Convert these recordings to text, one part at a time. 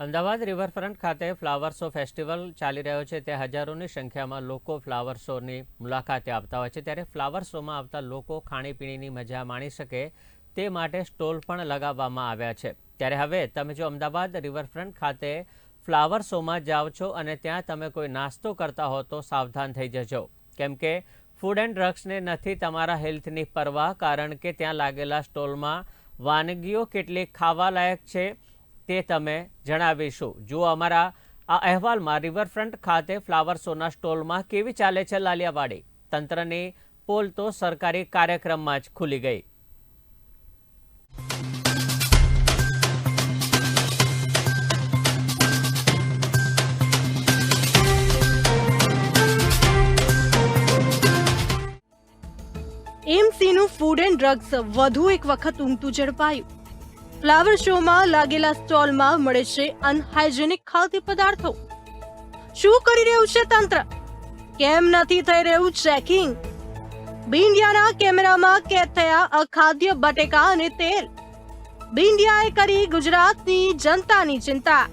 Ahmedabad riverfront ખાતે flower show festival ચાલી રહ્યો છે. તે હજારોની સંખ્યામાં લોકો ફ્લાવર શોની મુલાકાતે આવતા હોય છે. ત્યારે ફ્લાવર શોમાં આવતા લોકો ખાણીપીણીની મજા માણી શકે તે માટે સ્ટોલ પણ લગાવવામાં આવ્યા છે. ત્યારે હવે તમે જો અમદાવાદ રિવરફ્રન્ટ ખાતે ફ્લાવર શોમાં જાઓ છો અને ત્યાં તમે કોઈ નાસ્તો કરતા હો તો સાવધાન થઈ જજો. કેમ કે ફૂડ એન્ડ ડ્રગ્સને નથી તમારા હેલ્થની પરવા, કારણ કે ત્યાં લાગેલા સ્ટોલમાં વાનગીઓ કેટલી ખાવાલાયક છે. તે તમે જણાવીશું. જો અમારા આ અહેવાલમાં રિવરફ્રન્ટ ખાતે ફ્લાવર શોના સ્ટોલમાં કેવી ચાલે છે લાલિયાવાડી. તંત્રની પોલ તો સરકારી કાર્યક્રમમાં જ ખુલી ગઈ. એમસીનું ફૂડ એન્ડ ડ્રગ્સ વધુ એક વખત ઊંઘતું ઝડપાયું. ફ્લાવર શોમાં લાગેલા સ્ટોલમાં મળે છે અનહાઇજેનિક ખાદ્ય પદાર્થો. શું કરી રહ્યું છે તંત્ર? કેમ નથી થઈ રહ્યું ચેકિંગ બિંડિયાના કેમેરામાં કેદ થયા અખાદ્ય બટેકા અને તેલ. બિંડિયાએ કરી ગુજરાતની જનતાની ચિંતા.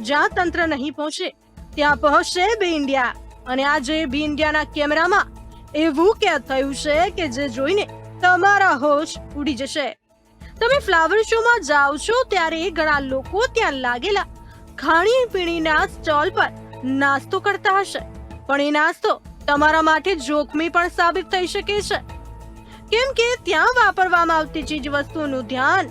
જ્યાં તંત્ર નહીં પહોંચે, ત્યાં પહોંચશે બી ઇન્ડિયા. અને આજે બી કેમેરામાં એવું કેદ થયું છે કે જે જોઈને તમારા હોશ ઉડી જશે. તમે ફ્લાવર શોમાં જાઓ છો ત્યારે ઘણા લોકો ત્યાં લાગેલા ખાણી પીણીના સ્ટોલ પર નાસ્તો કરતા હશે. પણ એ નાસ્તો તમારા માટે જોખમી પણ સાબિત થઈ શકે છે. કેમ કે ત્યાં વાપરવામાં આવતી ચીજ વસ્તુનું ધ્યાન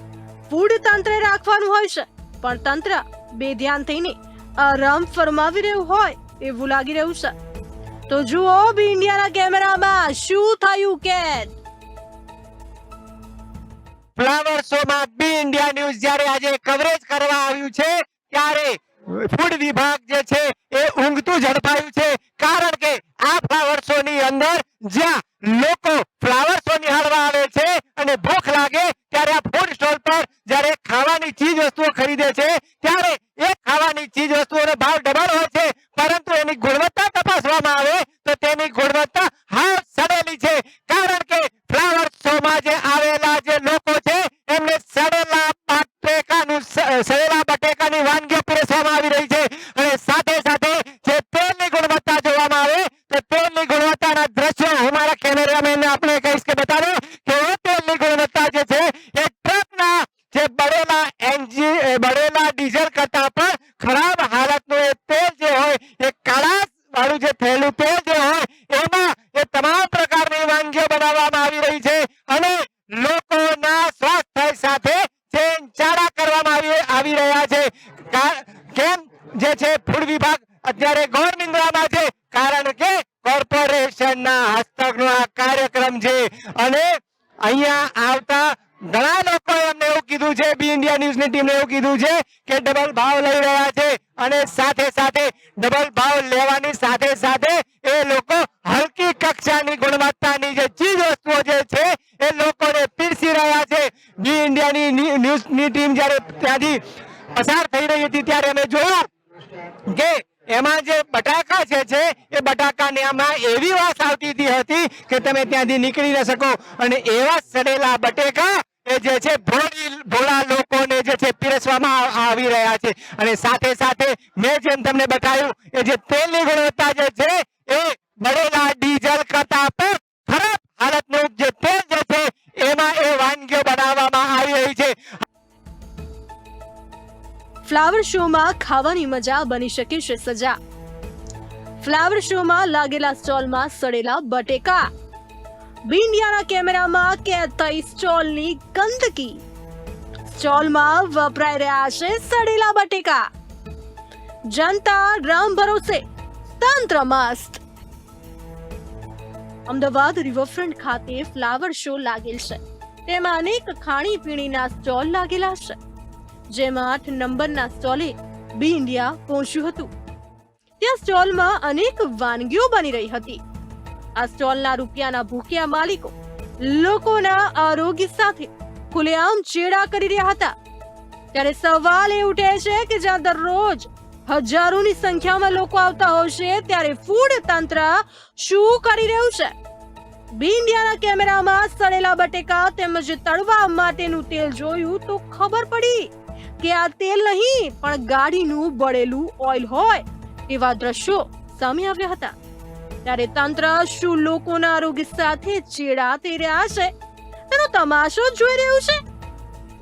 ફૂડ તંત્રે રાખવાનું હોય છે. પણ તંત્ર બેધ્યાન થઈને આરામ ફરમાવી રહ્યું હોય એવું લાગી રહ્યું છે. તો જુઓ બી ઇન્ડિયાના કેમેરામાં શું થયું કેદ ફ્લાવર શો માં બી ઇન્ડિયા ન્યૂઝ જ્યારે આજે કવરેજ કરવા આવ્યું છે, ત્યારે ફૂડ વિભાગ જે છે એ ઊંઘતું ઝડપાયું છે. કારણ કે આ ફ્લાવર શો ની અંદર જ્યાં લોકો ફ્લાવર શો નિહાળવા આવે છે અને ભૂખ લાગે ત્યારે આ ફૂડ સ્ટોલ પર જ્યારે ખાવાની ચીજ વસ્તુઓ ખરીદે છે, ત્યારે એ ખાવાની ચીજ વસ્તુઓનો ભાવ ડબલ હોય છે. પરંતુ એની ગુણવત્તા થયેલું તે જે હોય, એમાં એ તમામ પ્રકારની વાનગીઓ બનાવવામાં આવી રહી છે અને લોકોના સ્વાસ્થ્ય સાથે ચેનચાળા કરવામાં આવી આવી રહ્યા છે. કેમ? જે છે ફૂડ વિભાગ અત્યારે ગોળ નિંદ્રામાં છે, કારણ કે કોર્પોરેશનના હસ્તકનો આ કાર્યક્રમ છે અને અહીંયા આવતા ઘણા લોકો એમને એવું કીધું છે, બી ઇન્ડિયા ન્યૂઝની ટીમને એવું કીધું છે કે ડબલ ભાવ લઈ રહ્યા છે અને સાથે સાથે ડબલ ભાવ લેવાની સાથે સાથે એ લોકો હલકી કક્ષાની ગુણવત્તાની જે ચીજ વસ્તુઓ જે છે, એ લોકોને પીરસી રહ્યા છે. બી ઇન્ડિયાની ન્યૂ- ન્યૂઝની ટીમ જ્યારે ત્યાંથી પસાર થઈ રહી હતી, ત્યારે અમે જોયું કે એમાં જે બટાકા છે, એ બટાકાની આમાં એવી વાસ આવતી હતી કે તમે ત્યાંથી નીકળી ન શકો. અને એવા સડેલા બટેકા જે છે ભોળી, ભોળા લોકોને જે છે પીરસવામાં આવી રહ્યા છે. અને સાથે સાથે મેં જેમ તમને બતાવ્યું, એ જે તેલની ગુણવત્તા જે છે, એ બળેલા ડીઝલ કરતા પણ ખરાબ હાલતનું જે તેલ જે છે, એમાં એ વાનગીઓ બનાવવામાં આવી રહી છે. ફ્લાવર શોમાં ખાવાની મજા બની શકે છે સજા. ફ્લાવર શોમાં લાગેલા સ્ટોલમાં સડેલા બટેકા. બિંડિયાના કેમેરામાં કેદ થઈ સ્ટોલની ગંદકી. સ્ટોલમાં વપરાઈ રહ્યા છે સડેલા બટેકા. જનતા રામ ભરોસે. તંત્ર મસ્ત. અમદાવાદ રિવરફ્રન્ટ ખાતે ફ્લાવર શો લાગેલ છે. તેમાં અનેક ખાણી પીણીના સ્ટોલ લાગેલા છે. જેમાં આઠ નંબરના સ્ટોલે બી ઇન્ડિયા પહોંચ્યું હતું. ત્યાં સ્ટોલમાં અનેક વાનગીઓ બની રહી હતી. આ સ્ટોલના રૂપિયાના ભૂખ્યા માલિકો લોકોના આરોગ્ય સાથે ખુલેઆમ ચેડા કરી રહ્યા હતા. ત્યારે સવાલ એ ઉઠે છે કે જ્યાં દરરોજ હજારોની સંખ્યામાં લોકો આવતા હશે ત્યારે ફૂડ તંત્ર શું કરી રહ્યું છે? બી કેમેરામાં સડેલા બટેકા તેમજ તળવા માટેનું તેલ જોયું તો ખબર પડી કે આ તેલ નહીં, પણ ગાડીનું બળેલું ઓઇલ હોય, એવા દ્રશ્યો સામે આવ્યા હતા. ત્યારે તંત્ર શું લોકોના આરોગ્ય સાથે ચેડા થઈ રહ્યા છે? તેનો તમાશો જોઈ રહ્યું છે?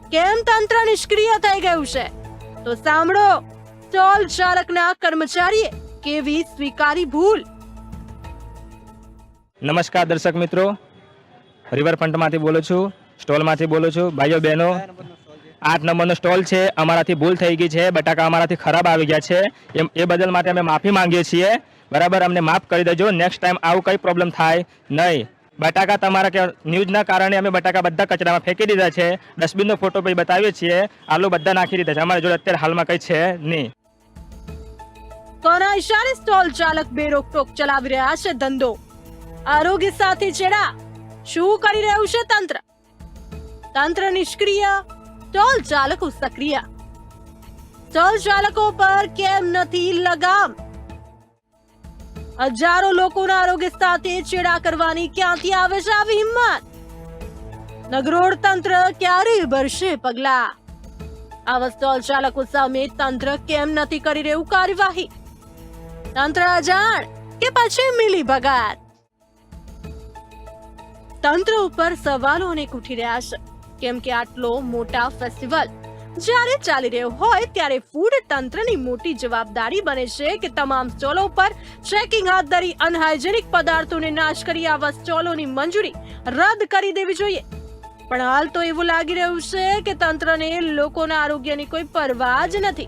કેમ તંત્ર નિષ્ક્રિય થઈ ગયું છે? તો સાંભળો ટોલ ચાલકના કર્મચારીએ કેવી સ્વીકારી ભૂલ? નમસ્કાર દર્શક મિત્રો. રિવરફ્રન્ટમાંથી બોલું છું, સ્ટોલમાંથી બોલું છું. ભાઈઓ, બહેનો, આઠ નંબરનો સ્ટોલ છે. અમારાથી ભૂલ થઈ ગઈ છે. બટાકા અમારાથી ખરાબ આવી ગયા છે. એ બદલ માટે અમે માફી માંગીએ છીએ. બરાબર, અમને માફ કરી દેજો. નેક્સ્ટ ટાઈમ આવું કંઈ પ્રોબ્લેમ થાય નહીં. બટાકા તમારા કે ન્યૂઝના કારણે અમે બટાકા બધા કચરામાં ફેંકી દીધા છે. ડસ્ટબિનનો ફોટો પછી બતાવીએ છીએ. આલુ બધા નાખી દીધા છે. અમારી જોડે અત્યારે હાલમાં કંઈ છે નહીં. કોના ઇશારે સ્ટોલ ચાલક બેરોકટોક ચલાવી રહ્યા છે ધંધો. આરોગ્ય સાથે ચેડા શું કરી રહ્યું છે તંત્ર? તંત્ર નિષ્ક્રિય સ્ટોલ ચાલકો સક્રિય. સ્ટોલ ચાલકો પર કેમ નથી લગામ? હજારો લોકોના આરોગ્ય સાથે ચેડા કરવાની ક્યાંથી આવે છે આવી હિંમત? નગરોળ તંત્ર ક્યારે ભરશે પગલા? આવા સ્ટોલ ચાલકો સામે તંત્ર કેમ નથી કરી રહ્યું કાર્યવાહી? તંત્ર અજાણ કે પછી મિલી ભગાત? તંત્ર ઉપર સવાલો અનેક ઉઠી રહ્યા છે. કેમ કે આટલો મોટા ફેસ્ટિવલ જ્યારે ચાલી રહ્યો હોય ત્યારે ફૂડ તંત્રની મોટી જવાબદારી બને છે કે તમામ સ્ટોલો પર ચેકિંગ હાથ ધરી અનહાઇજેનિક પદાર્થોને નાશ કરી આવા સ્ટોલોની મંજૂરી રદ કરી દેવી જોઈએ. પણ હાલ તો એવું લાગી રહ્યું છે કે તંત્રને લોકોના આરોગ્યની કોઈ પરવા જ નથી.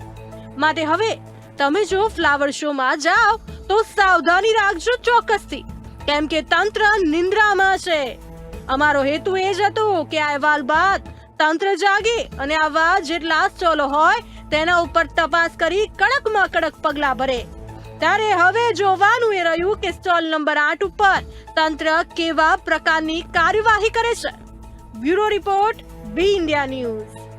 માટે હવે તમે જો ફ્લાવર શોમાં જાઓ તો સાવધાની રાખજો ચોક્કસથી. કેમ કે તંત્ર નિંદ્રામાં છે. અમારો હેતુ એ જ હતો કે આ અહેવાલ બાદ તંત્ર જાગે અને આવા જેટલા સ્ટોલો હોય, તેના ઉપર તપાસ કરી કડકમાં કડક પગલા ભરે. ત્યારે હવે જોવાનું એ રહ્યું કે સ્ટોલ નંબર આઠ ઉપર તંત્ર કેવા પ્રકારની કાર્યવાહી કરે છે. Bureau report, B India news.